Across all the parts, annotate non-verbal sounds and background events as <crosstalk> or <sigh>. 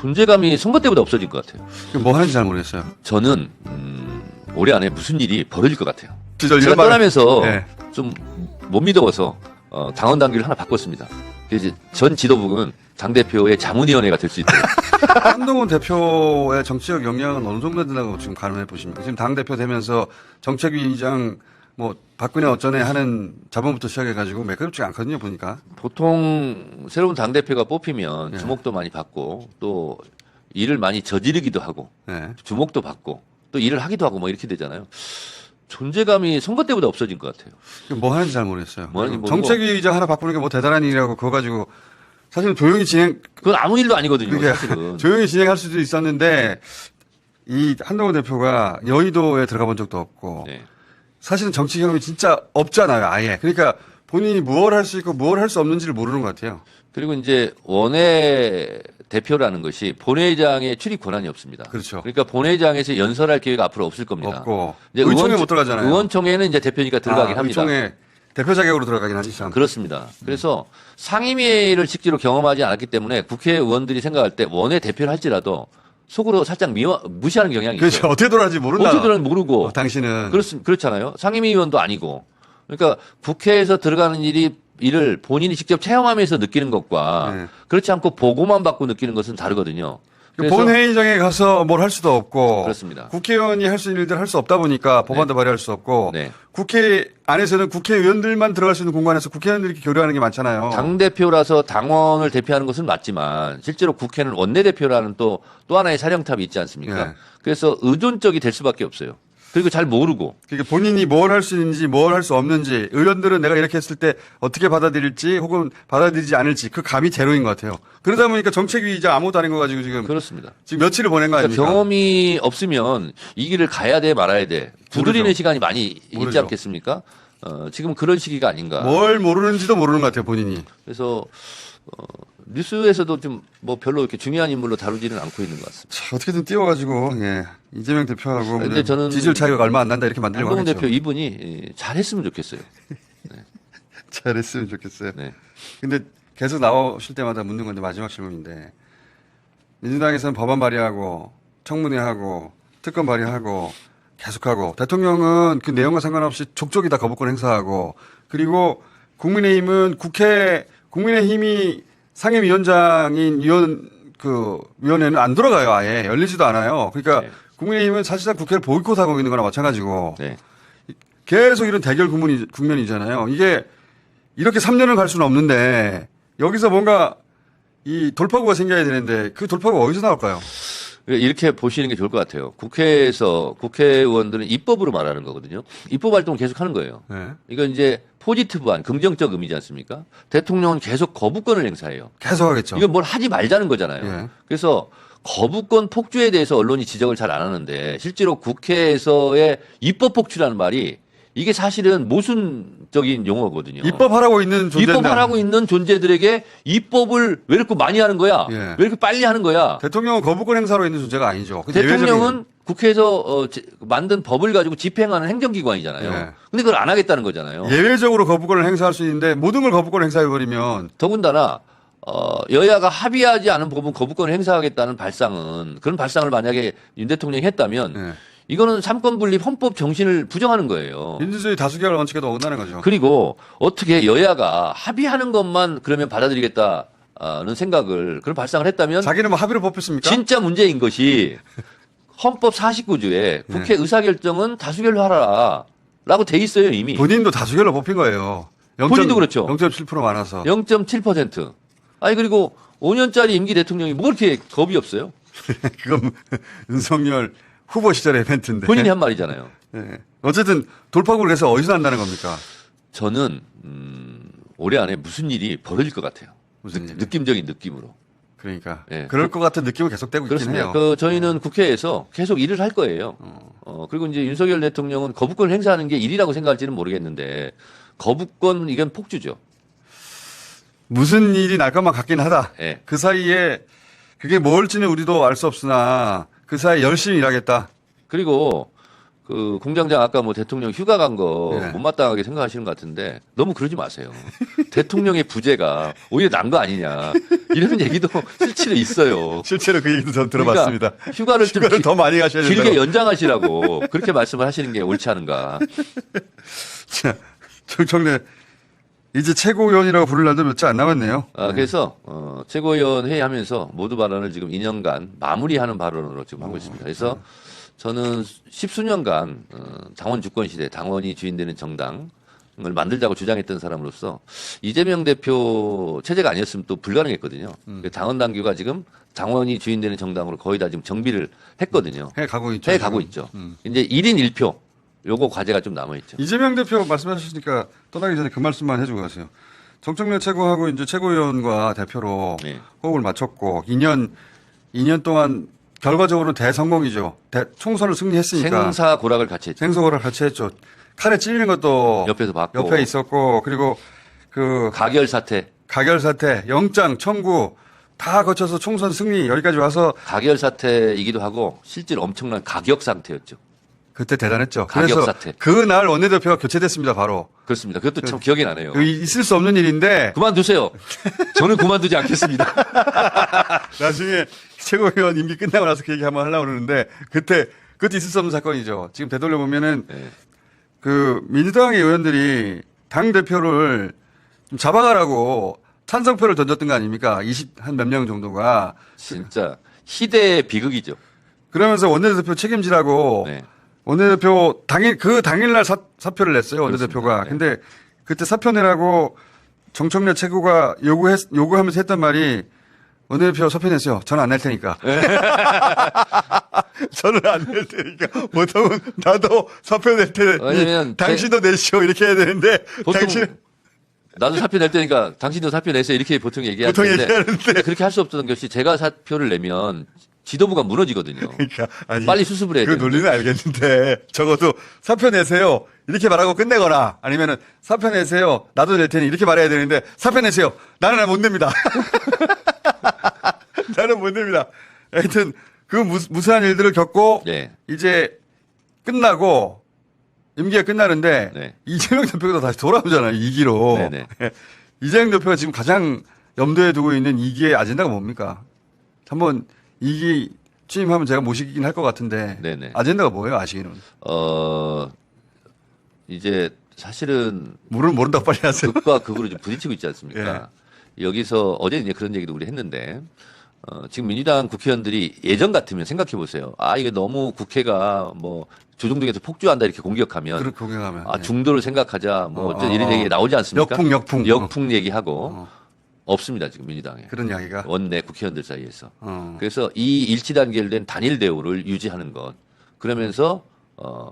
존재감이 선거 때보다 없어질 것 같아요. 뭐 하는지 잘 모르겠어요. 저는 음, 올해 안에 무슨 일이 벌어질 것 같아요. 시절 제가 이런 말- 떠나면서 네. 좀 못 믿어서 어, 당원 당규를 하나 바꿨습니다. 그래서 이제 전 지도부는 당 대표의 자문위원회가 될 수 있도록 <laughs> 한동훈 대표의 정치적 역량은 어느 정도 된다고 지금 가늠해 보십니까? 지금 당 대표 되면서 정책위장 뭐 박근혜 어쩌네 하는 자본부터 시작해가지고 매끄럽지 않거든요 보니까. 보통 새로운 당 대표가 뽑히면 네. 주목도 많이 받고 또 일을 많이 저지르기도 하고 네. 주목도 받고 또 일을 하기도 하고 뭐 이렇게 되잖아요. 존재감이 선거 때보다 없어진 것 같아요. 뭐 하는지 잘 모르겠어요. 뭐 하는지 모르고. 정책위장 하나 바꾸는 게 뭐 대단한 일이라고 그거 가지고 사실은 조용히 진행 그건 아무 일도 아니거든요. 사실은. <laughs> 조용히 진행할 수도 있었는데 이 한동훈 대표가 여의도에 들어가 본 적도 없고 네. 사실은 정치 경험이 진짜 없잖아요, 아예. 그러니까 본인이 무엇 할 수 있고 무엇 할 수 없는지를 모르는 것 같아요. 그리고 이제 원외 대표라는 것이 본회의장의 출입 권한이 없습니다. 그렇죠. 그러니까 본회의장에서 연설할 기회가 앞으로 없을 겁니다. 없고 이제 의원- 못 들어가잖아요. 의원총회는 이제 대표니까 들어가긴 아, 합니다. 의총에 대표 자격으로 들어가긴 하지 참. 그렇습니다. 그래서 상임위를 실제로 경험하지 않았기 때문에 국회의원들이 생각할 때 원외 대표를 할지라도 속으로 살짝 미워, 무시하는 경향이 그렇죠. 있어요. 어떻게 돌아갈지 모른다. 어떻게 들은 모르고 어, 당신은 그렇습 그렇잖아요. 상임위 의원도 아니고. 그러니까 국회에서 들어가는 일이 일을 본인이 직접 체험하면서 느끼는 것과 네. 그렇지 않고 보고만 받고 느끼는 것은 다르거든요. 본회의장에 가서 뭘 할 수도 없고 그렇습니다. 국회의원이 할 수 있는 일들 할 수 없다 보니까 법안도 발의할 수 없고 네. 국회 안에서는 국회의원들만 들어갈 수 있는 공간에서 국회의원들이 이렇게 교류하는 게 많잖아요. 당 대표라서 당원을 대표하는 것은 맞지만 실제로 국회는 원내 대표라는 또 또 하나의 사령탑이 있지 않습니까? 네. 그래서 의존적이 될 수밖에 없어요. 그리고 잘 모르고 그러니까 본인이 뭘 할 수 있는지 뭘 할 수 없는지 의원들은 내가 이렇게 했을 때 어떻게 받아들일지 혹은 받아들이지 않을지 그 감이 제로인 것 같아요. 그러다 보니까 정책위이자 아무것도 아닌 거 가지고 지금 그렇습니다. 지금 며칠을 보낸 거 그러니까 아닙니까? 경험이 없으면 이 길을 가야 돼 말아야 돼 두드리는 모르죠. 시간이 많이 있지 모르죠. 않겠습니까? 어, 지금 그런 시기가 아닌가. 뭘 모르는지도 모르는 것 같아요 본인이. 그래서 어, 뉴스에서도 좀 뭐 별로 이렇게 중요한 인물로 다루지는 않고 있는 것 같습니다. 자, 어떻게든 띄워가지고 예. 이재명 대표하고 근데 저는 지지율 차이가 얼마 안 난다 이렇게 만들려고 한동훈 하겠죠. 대표 이분이 예, 잘했으면 좋겠어요. <laughs> 잘했으면 좋겠어요. 네. 근데 계속 나오실 때마다 묻는 건데 마지막 질문인데 민주당에서는 법안 발의하고 청문회하고 특검 발의하고 계속하고 대통령은 그 내용과 상관없이 족족이 다 거부권 행사하고 그리고 국민의힘은 국회 국민의힘이 상임위원장인 위원 그 위원회는 안 들어가요 아예 열리지도 않아요. 그러니까 네. 국민의힘은 사실상 국회를 보이콧하고 있는 거나 마찬가지고 네. 계속 이런 대결 국면이, 국면이잖아요. 이게 이렇게 3년을 갈 수는 없는데 여기서 뭔가 이 돌파구가 생겨야 되는데 그 돌파구가 어디서 나올까요? 이렇게 보시는 게 좋을 것 같아요. 국회에서 국회의원들은 입법으로 말하는 거거든요. 입법 활동을 계속 하는 거예요. 네. 이건 이제 포지티브한 긍정적 의미지 않습니까? 대통령은 계속 거부권을 행사해요. 계속 하겠죠. 이건 뭘 하지 말자는 거잖아요. 예. 그래서 거부권 폭주에 대해서 언론이 지적을 잘 안 하는데 실제로 국회에서의 입법 폭주라는 말이 이게 사실은 모순적인 용어거든요. 입법하라고 있는 존재 입법하라고 있는 존재들에게 입법을 왜 이렇게 많이 하는 거야? 예. 왜 이렇게 빨리 하는 거야? 대통령은 거부권 행사로 있는 존재가 아니죠. 그 대통령은 국회에서 어, 지- 만든 법을 가지고 집행하는 행정기관이잖아요. 예. 근데 그걸 안 하겠다는 거잖아요. 예외적으로 거부권을 행사할 수 있는데 모든 걸 거부권 행사해 버리면 더군다나 어, 여야가 합의하지 않은 법은 거부권을 행사하겠다는 발상은 그런 발상을 만약에 윤 대통령이 했다면 예. 이거는 삼권 분립 헌법 정신을 부정하는 거예요. 민주주의 다수결 원칙에도 어긋나는 거죠. 그리고 어떻게 여야가 합의하는 것만 그러면 받아들이겠다는 생각을 그런 발상을 했다면 자기는 뭐 합의로 뽑혔습니까? 진짜 문제인 것이 헌법 49조에 국회 의사 결정은 다수결로 하라. 라고 돼 있어요, 이미. 본인도 다수결로 뽑힌 거예요. 0. 본인도 그렇죠. 0.7% 많아서. 0.7%. 아니, 그리고 5년짜리 임기 대통령이 뭐 그렇게 겁이 없어요? <laughs> 그건 윤석열 후보 시절의 이벤트인데. 본인이 한 말이잖아요. 예. 어쨌든 돌파구를 해서 어디서 난다는 겁니까? 저는, 음, 올해 안에 무슨 일이 벌어질 것 같아요. 무슨 느- 일? 느낌적인 느낌으로. 그러니까 예. 그럴 것 같은 느낌은 계속 되고 있긴 그렇습니다. 해요. 그 저희는 국회에서 계속 일을 할 거예요. 어, 그리고 이제 윤석열 대통령은 거부권을 행사하는 게 일이라고 생각할지는 모르겠는데 거부권 이건 폭주죠. 무슨 일이 날 것만 같긴 하다. 예. 그 사이에 그게 뭘지는 우리도 알 수 없으나 그 사이에 열심히 일하겠다. 그리고 그 공장장 아까 뭐 대통령 휴가 간 거 네. 못마땅하게 생각하시는 것 같은데 너무 그러지 마세요. 대통령의 부재가 오히려 난 거 아니냐 이런 얘기도 <laughs> 실제로 있어요. 실제로 그 얘기도 전 그러니까 휴가를 좀 휴가를 기- 더 많이 가셔야 된다고. 길게 연장하시라고 그렇게 말씀을 하시는 게 옳지 않은가. <laughs> 자, 정청래 이제 최고위원이라고 부를 날도 몇 주 안 남았네요. 아, 그래서 어, 최고위원 회의 하면서 모두 발언을 지금 2년간 마무리하는 발언으로 지금 하고 있습니다. 그래서 저는 십수년간 어, 당원 주권 시대, 당원이 주인되는 정당을 만들자고 주장했던 사람으로서 이재명 대표 체제가 아니었으면 또 불가능했거든요. 그 당원 당규가 지금 당원이 주인되는 정당으로 거의 다 지금 정비를 했거든요. 해 가고 있죠. 해 가고. 있죠. 음. 이제 1인 1표 요거 과제가 좀 남아 있죠. 이재명 대표 말씀하셨으니까 떠나기 전에 그 말씀만 해주고 가세요. 정청래 최고하고 이제 최고위원과 대표로 네. 호흡을 맞췄고 2년 2년 동안 결과적으로는 대성공이죠. 대, 총선을 승리했으니까 생사 고락을 같이 했죠. 생소거를 같이 했죠. 칼에 찔리는 것도 옆에서 봤고 옆에 있었고 그리고 그 가결 사태 가결 사태, 영장 청구 다 거쳐서 총선 승리 여기까지 와서 가결 사태이기도 하고 실제로 엄청난 가격 상태였죠. 그때 대단했죠. 가격 그래서 사태. 그날 원내대표가 교체됐습니다. 바로 그렇습니다. 그것도 참 기억이 나네요. 그 있을 수 없는 일인데 그만두세요. 저는 그만두지 않겠습니다. <laughs> 나중에 최고위원 임기 끝나고 나서 그 얘기 한번 하려고 그러는데 그때 그것도 있을 수 없는 사건이죠. 지금 되돌려 보면은 네. 그 민주당의 의원들이 당 대표를 좀 잡아가라고 찬성표를 던졌던 거 아닙니까? 20 한 몇 명 정도가 진짜 희대의 비극이죠. 그러면서 원내대표 책임지라고 네. 원내대표 당일 그 당일날 사, 사표를 냈어요 원내대표가. 네. 근데 그때 사표 내라고 정청래 최고가 요구했 요구하면서 했던 말이 원내대표 사표 내세요. 저는 안 낼 테니까. 네. <laughs> 저는 안 낼 테니까. 보통은 나도 사표 낼 테니 왜냐면 당신도 내시오 이렇게 해야 되는데 보통 당신 나도 사표 낼 테니까 당신도 사표 내세요. 이렇게 보통 얘기할 보통 얘기하는데. 그렇게 할 수 없던 것이 제가 사표를 내면 지도부가 무너지거든요. <laughs> 그러니까 아니, 빨리 수습을 해야 그 되는데. 논리는 알겠는데 적어도 사표 내세요 이렇게 말하고 끝내거나 아니면은 사표 내세요 나도 낼 테니 이렇게 말해야 되는데 사표 내세요 나는 못 냅니다 <laughs> 나는 못 냅니다 하여튼 그 무, 무수한 일들을 겪고 네. 이제 끝나고 임기가 끝나는데 네. 이재명 대표가 다시 돌아오잖아요 이기로 네 네. <laughs> 이재명 대표가 지금 가장 염두에 두고 있는 이기의 아젠다가 뭡니까? 한번 이기 취임하면 제가 모시긴 할 것 같은데 네네. 아젠다가 뭐예요 아시기는? 어 이제 사실은 모르는 모른다고 빨리 하세요. 극과 극으로 좀 부딪히고 있지 않습니까? 예. 여기서 어제 이제 그런 얘기도 우리 했는데 어, 지금 민주당 국회의원들이 예전 같으면 생각해 보세요. 아 이게 너무 국회가 뭐 조중동에서 폭주한다 이렇게 공격하면 그렇게 공격하면 아 네. 중도를 생각하자 뭐 어, 어쩌 이런 어, 얘기 나오지 않습니까? 역풍, 역풍. 역풍 얘기하고 어. 없습니다 지금 민주당에 그런 이야기가 원내 국회의원들 사이에서 어. 그래서 이 일치 단결된 단일 대우를 유지하는 것 그러면서 어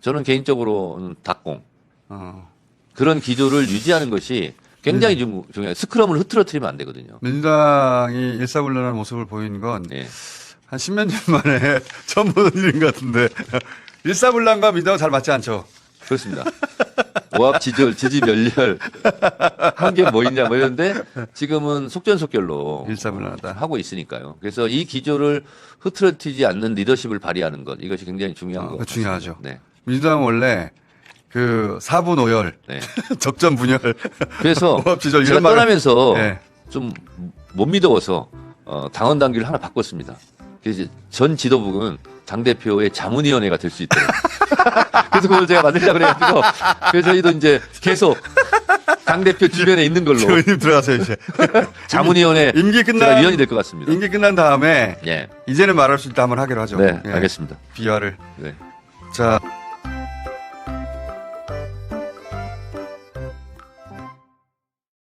저는 개인적으로는 닭공 어. 그런 기조를 유지하는 것이 굉장히 중, 중요해요. 스크럼을 흐트러뜨리면 안 되거든요. 민주당이 일사불란한 모습을 보이는 건한 예. 십몇 년 만에 <laughs> 처음 보는 일인 것 같은데 <laughs> 일사불란과 민주당은 잘 맞지 않죠. 그렇습니다. 오합 지절, 지지 멸렬, 한 게 뭐 있냐 뭐 이런데 지금은 속전속결로 일사불란하다. 하고 있으니까요. 그래서 이 기조를 흐트러뜨리지 않는 리더십을 발휘하는 것 이것이 굉장히 중요한 어, 것 그거 같습니다. 중요하죠. 네. 민주당은 원래 그 사분 오열, 네. <laughs> 적전 분열, 그래서 <laughs> 오합지졸 제가 이런 말을- 떠나면서 네. 좀 못 믿어서 어, 당원 당규를 하나 바꿨습니다. 그래서 이제 전 지도부는 당 대표의 자문위원회가 될 수 있도록. <laughs> 그래서 그걸 제가 만들자 그래가지고 그래서 저희도 이제 계속 당 대표 주변에 있는 걸로 <laughs> 의원님 들어가세요 이제. <laughs> 자문위원회 임기 제가 끝난 위원이 될 것 같습니다. 임기 끝난 다음에 예, 이제는 말할 수 있다 한번 하기로 하죠. 네, 예. 알겠습니다. 비화를. 네. 자,